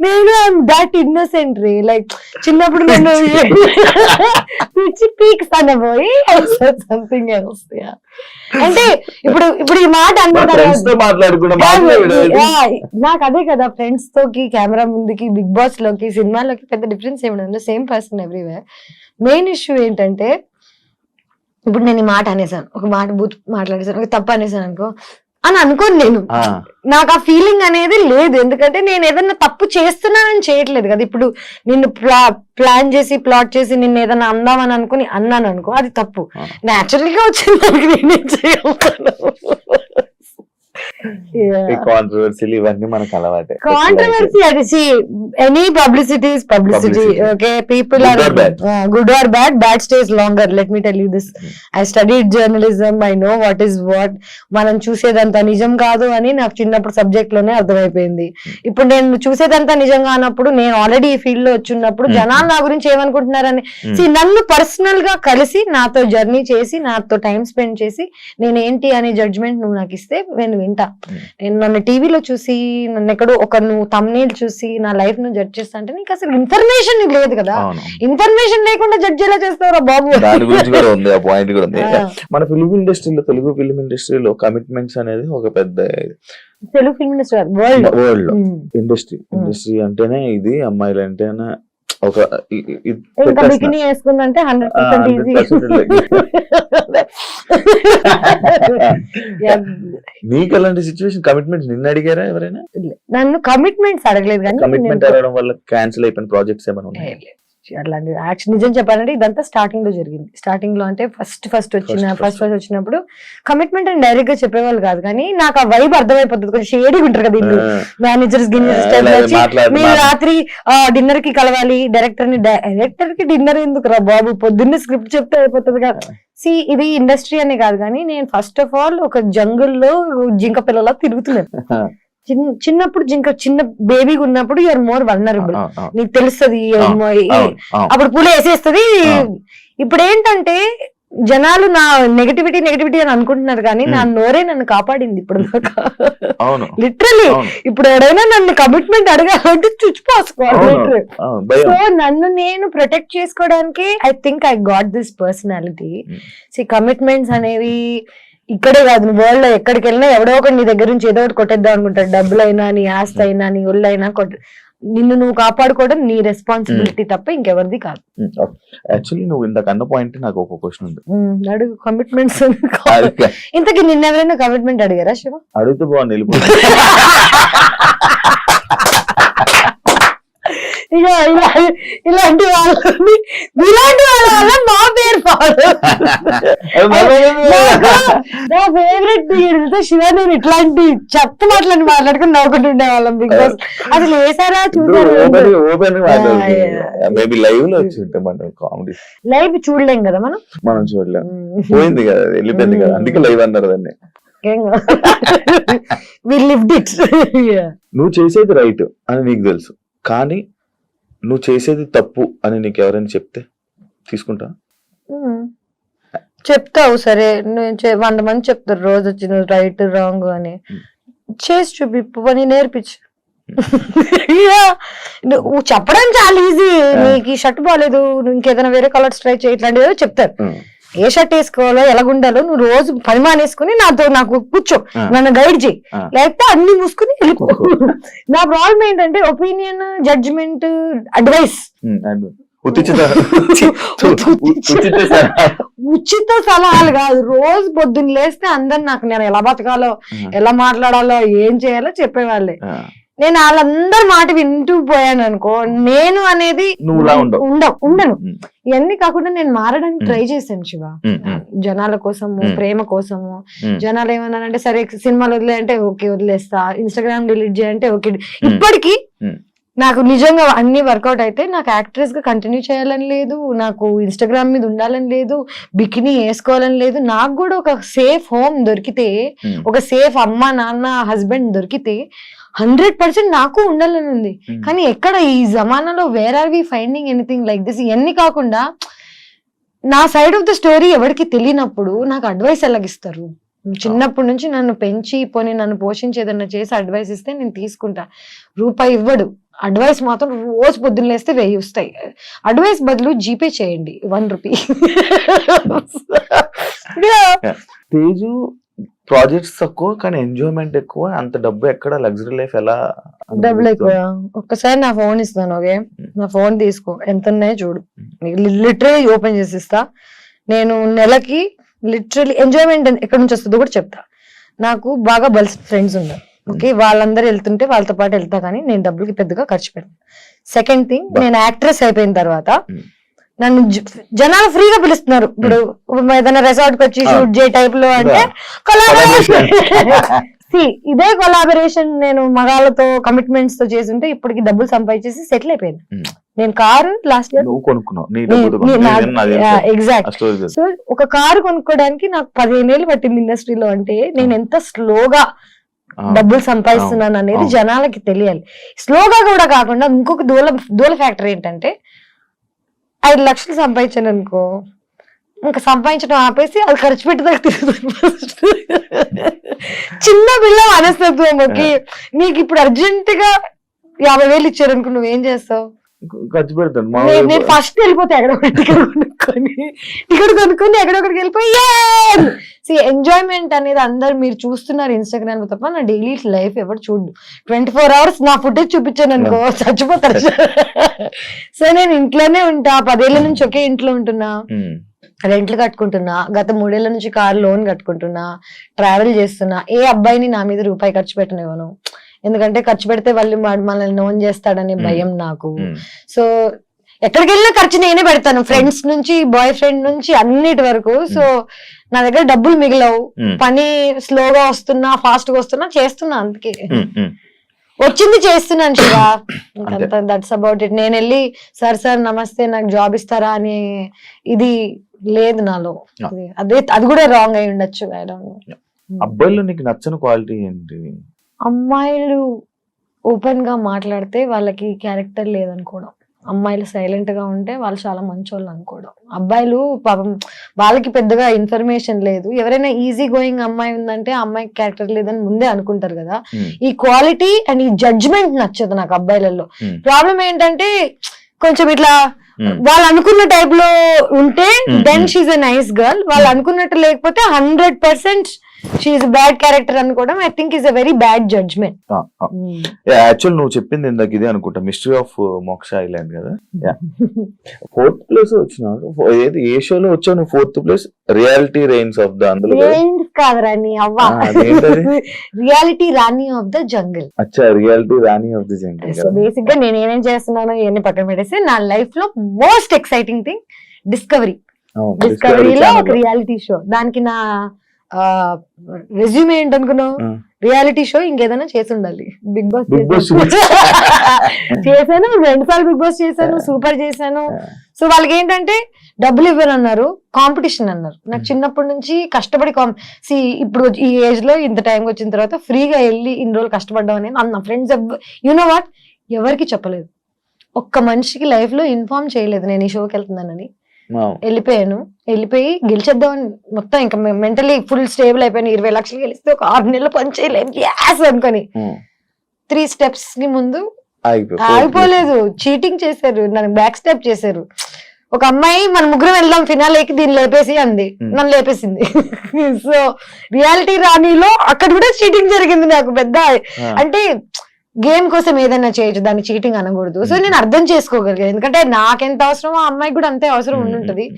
నేను that innocent రే. Like చిన్నప్పుడు నన్ను పిచ్చి పీక్స్తాను పోయి సంథింగ్ ఎల్స్ అంటే ఇప్పుడు ఇప్పుడు ఈ మాట నాకు అదే కదా ఫ్రెండ్స్ తోకి కెమెరా ముందుకి బిగ్ బాస్లోకి సినిమాలోకి పెద్ద డిఫరెన్స్ ఏమి same person everywhere main issue ఏంటంటే ఇప్పుడు నేను ఈ మాట అనేసాను. ఒక మాట బూత్ మాట్లాడేసాను. ఒక తప్పు అనేసాను అనుకో. అని అనుకోను నేను. నాకు ఆ ఫీలింగ్ అనేది లేదు. ఎందుకంటే నేను ఏదైనా తప్పు చేస్తున్నానని చేయట్లేదు కదా. ఇప్పుడు నిన్ను ప్లా ప్లాన్ చేసి ప్లాట్ చేసి నిన్ను ఏదైనా అందామని అనుకుని అన్నాను అనుకో అది తప్పు. ఆ. నేచురల్గా వచ్చింది నేనేం చేయగలుగుతాను కాంట్రవర్సీలు ఇవన్నీ మనకు అలవాటే కాంట్రవర్సీ అది any publicity publicity. Okay people are. Good or bad bad stays longer let me tell you this I studied journalism I know what is what మనం చూసేదంతా నిజం కాదు అని నాకు చిన్నప్పుడు సబ్జెక్ట్లోనే అర్థమైపోయింది ఇప్పుడు నేను చూసేదంతా నిజంగా అన్నప్పుడు నేను ఆల్రెడీ ఈ ఫీల్డ్లో వచ్చినప్పుడు Hmm. జనాలు నా గురించి ఏమనుకుంటున్నారని Hmm. See, నన్ను పర్సనల్గా కలిసి నాతో జర్నీ చేసి నాతో టైం స్పెండ్ చేసి నేను ఏంటి అనే జడ్జ్మెంట్ నువ్వు నాకు ఇస్తే నేను వింటా Hmm. నేను నన్ను టీవీలో చూసి నన్ను ఎక్కడో ఒక నువ్వు తమ్నేల్ చూసి నా లైఫ్ను జడ్జ్ చేస్తా అంటే నీకు అసలు ఇన్ఫర్మేషన్ లేదు కదా. ఇన్ఫర్మేషన్ లేకుండా జడ్జ్ ఎలా చేస్తావురా బాబు? దాని గురించి కూడా ఉంది ఆ పాయింట్ కూడా ఉంది. మన ఫిలిం ఇండస్ట్రీలో తెలుగు ఫిలిం ఇండస్ట్రీలో కమిట్మెంట్స్ అనేది ఒక పెద్ద Telugu film industry world world industry industry అంటేనే ఇది అమ్మాయిలు అంటేనే ఒక ఇంకా. బికినీ వేసుకుందంటే హండ్రెడ్ పర్సెంట్ ఈజీ 100% నీకు అలాంటి సిచ్యువేషన్ కమిట్మెంట్స్ నిన్న అడిగారా ఎవరైనా? నన్ను కమిట్మెంట్స్ అడగలేదు కానీ కమిట్మెంట్ అడగడం వల్ల క్యాన్సిల్ అయిపోయిన ప్రాజెక్ట్స్ ఏమైనా ఉన్నాయి. అట్లాంటి యాక్షన్ నిజం చెప్పాలంటే ఇదంతా స్టార్టింగ్లో జరిగింది. స్టార్టింగ్లో అంటే ఫస్ట్ ఫస్ట్ వచ్చిన ఫస్ట్ ఫస్ట్ వచ్చినప్పుడు కమిట్మెంట్ అని డైరెక్ట్గా చెప్పేవాళ్ళు కాదు. కానీ నాకు ఆ వైబ్ అర్థమైపోతుంది. కొంచెం షేడీ ఉంటారు కదా ఇల్లు మేనేజర్స్ గిన్నెర్స్ ఇలా వచ్చి మాట్లాడి- మీరు రాత్రి డిన్నర్కి కలవాలి. డైరెక్టర్ని డైరెక్టర్కి డిన్నర్ ఎందుకు రా బాబు? పొద్దున్నే స్క్రిప్ట్ చెప్తే అయిపోతుంది కదా. సి ఇది ఇండస్ట్రీ అనే కాదు. కానీ నేను ఫస్ట్ ఆఫ్ ఆల్ ఒక జంగుల్లో జింక పిల్లలా తిరుగుతున్నాను. చిన్నప్పుడు జింక చిన్న బేబీగా ఉన్నప్పుడు యూఆర్ మోర్ వల్నరబుల్ నీకు తెలుస్తుంది. అప్పుడు పూలు వేసేస్తుంది. ఇప్పుడు ఏంటంటే జనాలు నా నెగటివిటీ నెగటివిటీ అని అనుకుంటున్నారు కానీ నా. నోరే నన్ను కాపాడింది ఇప్పుడు లిటరలీ ఇప్పుడు ఎవరైనా నన్ను కమిట్మెంట్ అడగాలంటే చుచ్చిపోసుకోవాలి సో నన్ను నేను ప్రొటెక్ట్ చేసుకోవడానికి I think I got this personality. See commitments అనేవి ఇక్కడే కాదు వరల్డ్లో ఎక్కడికి వెళ్ళినా ఎవడో ఒకటి నీ దగ్గర నుంచి ఏదో ఒకటి కొట్టేద్దాం అనుకుంటాడు. డబ్బులైనా నీ ఆస్తి అయినా నీ ఒళ్ళైనా కొట్ట నిన్ను నువ్వు కాపాడుకోవడం నీ రెస్పాన్సిబిలిటీ తప్ప ఇంకెవరిది కాదు. యాక్చువల్లీ నువ్వు ఇంతకు అన్న పాయింట్ నాకు ఒక క్వశ్చన్ ఉంది. ఉమ్, అడుగు కమిట్మెంట్స్ ఇంతకి నిన్న ఎవరైనా కమిట్మెంట్ అడిగారా శివ? అడిగితే బాగుంది ఇక ఇలా ఇలాంటి వాళ్ళని ఇలాంటి వాళ్ళ వల్ల మా పేరు పాడు నా ఫేవరెట్తో శివ నేను ఇట్లాంటి చెత్త మాటలని మాట్లాడుకుని నవ్వుకుంటుండే వాళ్ళం బిగ్ బాస్. అసలు వేసారా చూసారా లైవ్ చూడలేం కదా మనం? మనం చూడలేం. పోయింది కదా వెళ్ళిపోయింది కదా. అందుకే లైవ్ అన్నారు దాన్ని. వి లివ్డ్ ఇట్ నువ్వు చేసేది రైట్ అని నీకు తెలుసు. కానీ నువ్వు చేసేది తప్పు అని నీకు ఎవరైనా చెప్తే తీసుకుంటా? చెప్తావు సరే. నేను వంద మంది చెప్తారు రోజు వచ్చి నువ్వు రైట్ రాంగ్ అని. చేసి చూపి పని నేర్పించు. నువ్వు చెప్పడం చాలా ఈజీ నీకు ఈ షర్ట్ బాగాలేదు నువ్వు ఇంకేదైనా వేరే కలర్స్ ట్రై చేయి ఇట్లాంటివి ఏదో చెప్తారు. ఏ షర్ట్ వేసుకోవాలో ఎలాగుండాలో నువ్వు రోజు పని మానేసుకుని నాతో నాకు కూర్చో. నన్ను గైడ్ చేయి. లేకపోతే అన్ని మూసుకుని వెళ్ళిపో. నా ప్రాబ్లం ఏంటంటే ఒపీనియన్ జడ్జ్మెంట్ అడ్వైస్ ఉచిత సలహాలు కాదు. రోజు పొద్దున్న లేస్తే అందరు నాకు నేను ఎలా బతకాలో ఎలా మాట్లాడాలో ఏం చేయాలో చెప్పేవాళ్ళే. నేను వాళ్ళందరి మాట వింటూ పోయాను అనుకో నేను అనేది ఉండవు. ఉండను ఇవన్నీ కాకుండా నేను మారడానికి ట్రై చేశాను శివ. జనాల కోసము. ప్రేమ కోసము. జనాలు ఏమన్నారంటే సరే సినిమాలు వదిలే అంటే ఓకే వదిలేస్తా ఇన్స్టాగ్రామ్ డిలీట్ చేయంటే ఓకే ఇప్పటికీ. నాకు నిజంగా అన్ని వర్కౌట్ అయితే నాకు యాక్ట్రెస్గా కంటిన్యూ చేయాలని లేదు నాకు ఇన్స్టాగ్రామ్ మీద ఉండాలని లేదు బికినీ వేసుకోవాలని లేదు నాకు కూడా ఒక సేఫ్ హోమ్ దొరికితే. ఒక సేఫ్ అమ్మ నాన్న హస్బెండ్ దొరికితే హండ్రెడ్ పర్సెంట్ నాకు ఉండాలని ఉంది Hmm. కానీ ఎక్కడ ఈ జమానాలో where are we finding anything like this ఇవన్నీ కాకుండా నా సైడ్ ఆఫ్ ద స్టోరీ ఎవరికి తెలియనప్పుడు నాకు అడ్వైస్ ఎలాగిస్తారు? చిన్నప్పటి నుంచి నన్ను పెంచి పోనీ నన్ను పోషించి ఏదన్నా చేసి అడ్వైస్ ఇస్తే నేను తీసుకుంటా. రూపాయి ఇవ్వడు. అడ్వైస్ మాత్రం రోజు పొద్దున్న లేస్తే వెయ్యి వస్తాయి. అడ్వైస్ బదులు జీపే చేయండి. One rupee. తేజు ప్రాజెక్ట్స్ తక్కువ కానీ ఎంజాయ్మెంట్ ఎక్కువ. అంత డబ్బు ఎక్కడ లగ్జరీ లైఫ్ ఎలా డబ్బులు ఎక్కువ. ఒక్కసారి నా ఫోన్ ఇస్తాను ఓకే నా ఫోన్ తీసుకో. ఎంత ఉన్నాయో చూడు. లిటరలీ ఓపెన్ చేసి ఇస్తా నేను నెలకి లిటరలీ ఎంజాయ్మెంట్ ఎక్కడి నుంచి వస్తుందో కూడా చెప్తా. నాకు బాగా బల్స్ ఫ్రెండ్స్ ఉన్నారు ఓకే వాళ్ళందరూ వెళ్తుంటే వాళ్ళతో పాటు వెళ్తా కానీ నేను డబ్బులకి పెద్దగా ఖర్చు పెట్టను. Second thing. నేను యాక్ట్రెస్ అయిపోయిన తర్వాత Hmm. నన్ను జనాలు ఫ్రీగా పిలుస్తున్నారు. ఇప్పుడు ఏదైనా రెసార్ట్కి వచ్చి. షూట్ చేయ టైప్లో అంటే కొలాబరేషన్ See, ఇదే కొలాబరేషన్ నేను మగాళ్ళతో కమిట్మెంట్స్తో చేస్తుంటే ఇప్పటికి డబ్బులు సంపాదించేసి సెటిల్ అయిపోయింది. నేను car last year exact so ఒక కారు కొనుక్కోవడానికి నాకు పదిహేను ఏళ్ళు పట్టింది ఇండస్ట్రీలో అంటే నేను ఎంత స్లోగా డబ్బులు సంపాదిస్తున్నాను అనేది. జనాలకి తెలియాలి. స్లోగా కూడా కాకుండా ఇంకొక దూల దూల ఫ్యాక్టర్ ఏంటంటే ఐదు లక్షలు సంపాదించాను అనుకో. ఇంకా సంపాదించడం ఆపేసి అది ఖర్చు పెట్టేదాకా చిన్న పిల్ల మనస్తత్వంకి నీకు ఇప్పుడు అర్జెంట్గా యాభై వేలు ఇచ్చారు అనుకో నువ్వేం చేస్తావు? ఖర్చు పెడతాను మా నేను- ఫస్ట్ వెళ్ళిపోతే ఎక్కడ టికెట్ కొనుక్కొని టికెట్ కొనుక్కొని ఎక్కడొక్కడికి వెళ్ళిపోయి సి ఎంజాయ్మెంట్ అనేది అందరు మీరు చూస్తున్నారు ఇన్స్టాగ్రామ్ తప్ప నా డైలీ లైఫ్ ఎవరు చూడు ట్వంటీ ఫోర్ అవర్స్ నా ఫుటేజ్ చూపించాను అనుకో చచ్చిపోతారు. సో నేను ఇంట్లోనే ఉంటా. పదేళ్ళ నుంచి ఒకే ఇంట్లో ఉంటున్నా. ఉమ్. రెంట్లు కట్టుకుంటున్నా. గత మూడేళ్ళ నుంచి కార్ లోన్ కట్టుకుంటున్నా. ట్రావెల్ చేస్తున్నా. ఏ అబ్బాయిని నా మీద రూపాయి ఖర్చు పెట్టనివ్వను. ఎందుకంటే ఖర్చు పెడితే వాళ్ళు మనల్ని నోన్ చేస్తాడనే. భయం నాకు. సో ఎక్కడికి వెళ్ళినా ఖర్చు నేనే పెడతాను. ఫ్రెండ్స్ నుంచి బాయ్ ఫ్రెండ్ నుంచి అన్నిటి వరకు. సో నా దగ్గర డబ్బులు మిగిలవు. పని స్లోగా వస్తున్నా ఫాస్ట్గా వస్తున్నా చేస్తున్నా అందుకే. వచ్చింది చేస్తున్నాను శివ. దట్స్ అబౌట్ ఇట్ నేను వెళ్ళి సార్ సార్ నమస్తే నాకు జాబ్ ఇస్తారా? అని ఇది లేదు నాలో. అది- అదే కూడా రాంగ్ అయి ఉండొచ్చు. అబ్బాయిలో నీకు నచ్చని క్వాలిటీ ఏంటి? అమ్మాయిలు ఓపెన్గా మాట్లాడితే వాళ్ళకి క్యారెక్టర్ లేదనుకోవడం అమ్మాయిలు సైలెంట్గా ఉంటే వాళ్ళు చాలా మంచోళ్ళు అనుకోవడం అబ్బాయిలు పాపం వాళ్ళకి పెద్దగా ఇన్ఫర్మేషన్ లేదు ఎవరైనా ఈజీ గోయింగ్ అమ్మాయి ఉందంటే అమ్మాయికి క్యారెక్టర్ లేదని ముందే అనుకుంటారు కదా ఉమ్. ఈ క్వాలిటీ అండ్ ఈ జడ్జ్మెంట్ నచ్చదు నాకు అబ్బాయిలలో. ప్రాబ్లం ఏంటంటే కొంచెం ఇట్లా ఉమ్. వాళ్ళు అనుకున్న టైప్లో ఉంటే then. She's a nice girl వాళ్ళు అనుకున్నట్టు లేకపోతే hundred percent she's bad character అనుకోవడం I think is a very bad judgement. Actual నువ్వు చెప్పింది ఇందాక ఇదే అనుకుంటా మిస్టరీ ఆఫ్ మోక్ష ఐలాండ్ కదా? ఫోర్త్ ప్లేస్ వచ్చినావు ఏది ఏ షోలో వచ్చావు నువ్వు fourth place reality Ranis of the అందులో కదా? అవ్వ. అదేంటది? Reality Rani of the jungle అచ్చా reality Rani of the jungle so బేసిక్గా నేను ఏమేం చేస్తున్నానో ఇవన్నీ పక్కన పెట్టేసి నా లైఫ్లో మోస్ట్ ఎక్సైటింగ్ థింగ్ డిస్కవరీ డిస్కవరీలో ఒక రియాలిటీ షో దానికి నా రెజ్యూమ్ ఏంటనుకున్నావు. రియాలిటీ షో ఇంకేదైనా చేసి ఉండాలి బిగ్ బాస్ చేశాను. రెండు సార్లు బిగ్ బాస్ చేశాను సూపర్ చేశాను. సో వాళ్ళకి ఏంటంటే డబ్బులు ఇవ్వరు అన్నారు కాంపిటీషన్ అన్నారు. నాకు చిన్నప్పటి నుంచి కష్టపడి సి ఇప్పుడు ఈ ఏజ్లో ఇంత టైం వచ్చిన తర్వాత ఫ్రీగా వెళ్ళి ఇన్ని రోజులు కష్టపడ్డాం అనేది నా ఫ్రెండ్స్ యునో వాట్ ఎవరికి చెప్పలేదు. ఒక్క మనిషికి లైఫ్లో ఇన్ఫార్మ్ చేయలేదు నేను ఈ షోకి వెళ్తున్నానని. వెళ్ళిపోయాను. వెళ్ళిపోయి గెలిచేద్దామని మొత్తం ఇంకా మెంటలీ ఫుల్ స్టేబుల్ అయిపోయాను. ఇరవై లక్షలు గెలిస్తే ఒక ఆరు నెలలు పని చేయలేము యాస్ అనుకొని. త్రీ స్టెప్స్కి ముందు ఆగిపోలేదు. చీటింగ్ చేశారు. నన్ను బ్యాక్ స్టెప్ చేశారు. ఒక అమ్మాయి మన ముగ్గురం వెళ్దాం ఫినాలేకి దీన్ని లేపేసి అంది. Hmm. నన్ను లేపేసింది. సో రియాలిటీ రాణిలో అక్కడ కూడా చీటింగ్ జరిగింది నాకు పెద్ద. అంటే గేమ్ కోసం ఏదైనా చేయొచ్చు దాన్ని చీటింగ్ అనకూడదు. సో. నేను అర్థం చేసుకోగలిగాను. ఎందుకంటే నాకెంత అవసరమో ఆ అమ్మాయికి కూడా అంతే అవసరం ఉండుంటది.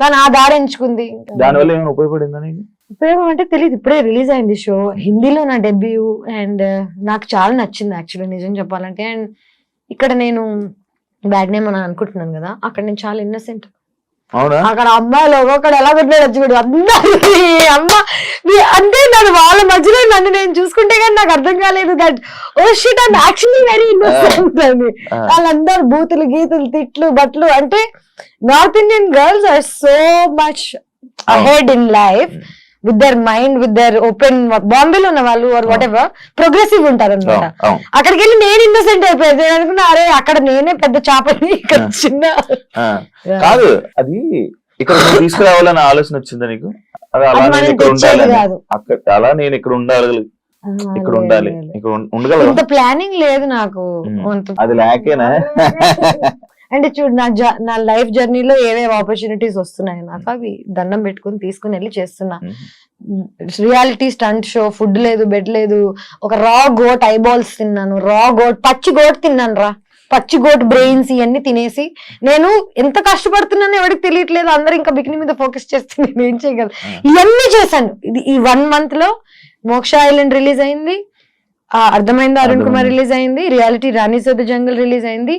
తను ఆ దారి ఎంచుకుంది. దాని వల్ల ఏమైనా ఉపయోగపడిందా నీకు? ఉపయోగం అంటే తెలియదు ఇప్పుడే రిలీజ్ అయింది షో. హిందీలో నా డెబ్యూ అండ్ నాకు చాలా నచ్చింది యాక్చువల్లీ నిజం చెప్పాలంటే. అండ్ ఇక్కడ నేను బ్యాడ్ నేమ్ అని అనుకుంటున్నాను కదా అక్కడ నేను చాలా ఇన్నసెంట్ అవునా? అక్కడ అమ్మాయిలు ఒక్కొక్కడు ఎలా కొట్టాడు చూడు అందరికీ అమ్మ అంటే నన్ను వాళ్ళ మధ్యలో నన్ను నేను చూసుకుంటే కానీ నాకు అర్థం కాలేదు. That oh shit and actually very innocent అని. ఆ. వాళ్ళందరూ బూతులు గీతులు తిట్లు బట్లు. అంటే north Indian girls are so much ahead in life with their mind with their open బాంబేలో ఉన్న వాళ్ళు వాట్ ఎవర్ ప్రోగ్రెసివ్ ఉంటారు అనమాట అక్కడికి వెళ్ళి నేను ఇన్నోసెంట్ అయిపోయాను. నేను అనుకున్నా అరే అక్కడ నేనే పెద్ద చేపని ఇక్కడ. చిన్న కాదు అది ఇక్కడ తీసుకురావాలని ఆలోచన వచ్చిందా నీకు? అలా నేను ఇక్కడ ఉండాలి అక్కడ అలా నేను ఇక్కడ ఉండాలి. ఇక్కడ ఉండాలి. ఇక్కడ ప్లానింగ్ లేదు నాకు అది లేకేనా అంటే చూడు నా జ- నా లైఫ్ జర్నీలో ఏవేవి ఆపర్చునిటీస్ వస్తున్నాయి నాకు అవి దండం పెట్టుకుని తీసుకుని వెళ్ళి చేస్తున్నా. రియాలిటీ స్టంట్ షో ఫుడ్ లేదు బెడ్ లేదు ఒక రా గోట్ ఐబాల్స్ తిన్నాను రా గోట్ పచ్చి గోట్ తిన్నాను రా. పచ్చి గోట్ బ్రెయిన్స్ ఇవన్నీ తినేసి నేను ఎంత కష్టపడుతున్నానో ఎవరికి తెలియట్లేదు అందరూ ఇంకా బికిని మీద ఫోకస్ చేస్తే నేను ఏం చేయగలను. ఇవన్నీ చేశాను. ఇది ఈ వన్ మంత్లో మోక్ష ఐలాండ్ రిలీజ్ అయింది ఆ, అర్థమైందా అరుణ్ కుమార్. రిలీజ్ అయింది reality Rani of the jungle release అయింది.